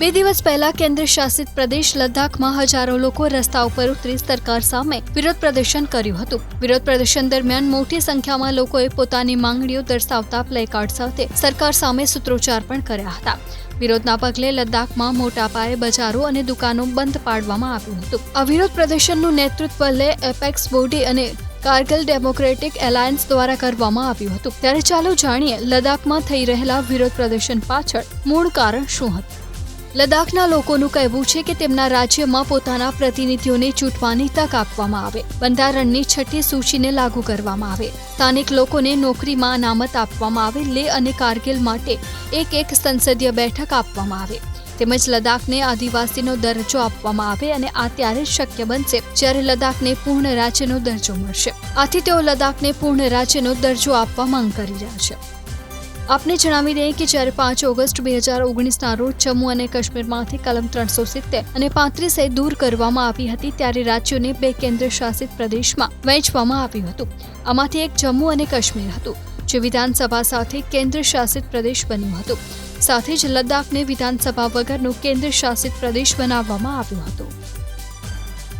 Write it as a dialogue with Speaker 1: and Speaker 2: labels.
Speaker 1: બે દિવસ પહેલા કેન્દ્ર શાસિત પ્રદેશ લદ્દાખમાં હજારો લોકો રસ્તા ઉપર ઉતરી સરકાર સામે વિરોધ પ્રદર્શન કર્યું હતું. વિરોધ પ્રદર્શન દરમિયાન મોટી સંખ્યામાં લોકોએ પોતાની માંગણીઓ દર્શાવતા પ્લેકાર્ડ સાથે સરકાર સામે સૂત્રોચ્ચાર પણ કર્યા હતા. વિરોધના પગલે લદ્દાખમાં મોટા પાયે બજારો અને દુકાનો બંધ પાડવામાં આવ્યું હતું. આ વિરોધ પ્રદર્શનનું નેતૃત્વ લે એપેક્સ બોડી અને કારગિલ ડેમોક્રેટિક એલાયન્સ દ્વારા કરવામાં આવ્યું હતું. ત્યારે ચાલો જાણીએ લદ્દાખમાં થઈ રહેલા વિરોધ પ્રદર્શન પાછળ મૂળ કારણ શું હતું. લદ્દાખના લોકોનું કહેવું છે કે તેમના રાજ્યમાં પોતાના પ્રતિનિધિઓને ચૂંટવાની તક આપવામાં આવે. બંધારણની છઠ્ઠી સૂચિને લાગુ કરવામાં આવે. સ્થાનિક લોકોને નોકરીમાં અનામત આપવામાં આવે, લે અને કારગિલ માટે એક એક સંસદીય બેઠક આપવામાં આવે. તેમજ લદ્દાખને આદિવાસીનો દરજ્જો આપવામાં આવે અને આ ત્યારે શક્ય બનશે જ્યારે લદ્દાખને પૂર્ણ રાજ્યનો દરજ્જો મળશે. આથી તેઓ લદ્દાખને પૂર્ણ રાજ્યનો દરજ્જો આપવા માંગ કરી રહ્યા છે. આપને જણાવી દઈએ કે જ્યારે પાંચ ઓગસ્ટ બે હજાર ઓગણીસના રોજ જમ્મુ અને કાશ્મીરમાંથી કલમ ત્રણસો સિત્તેર અને પાંત્રીસ દૂર કરવામાં આવી હતી ત્યારે રાજ્યોને બે કેન્દ્ર શાસિત પ્રદેશમાં વહેંચવામાં આવ્યું હતું. આમાંથી એક જમ્મુ અને કાશ્મીર હતું, જે વિધાનસભા સાથે કેન્દ્ર શાસિત પ્રદેશ બન્યું હતું. સાથે જ લદ્દાખને વિધાનસભા વગરનું કેન્દ્ર શાસિત પ્રદેશ બનાવવામાં આવ્યું હતું.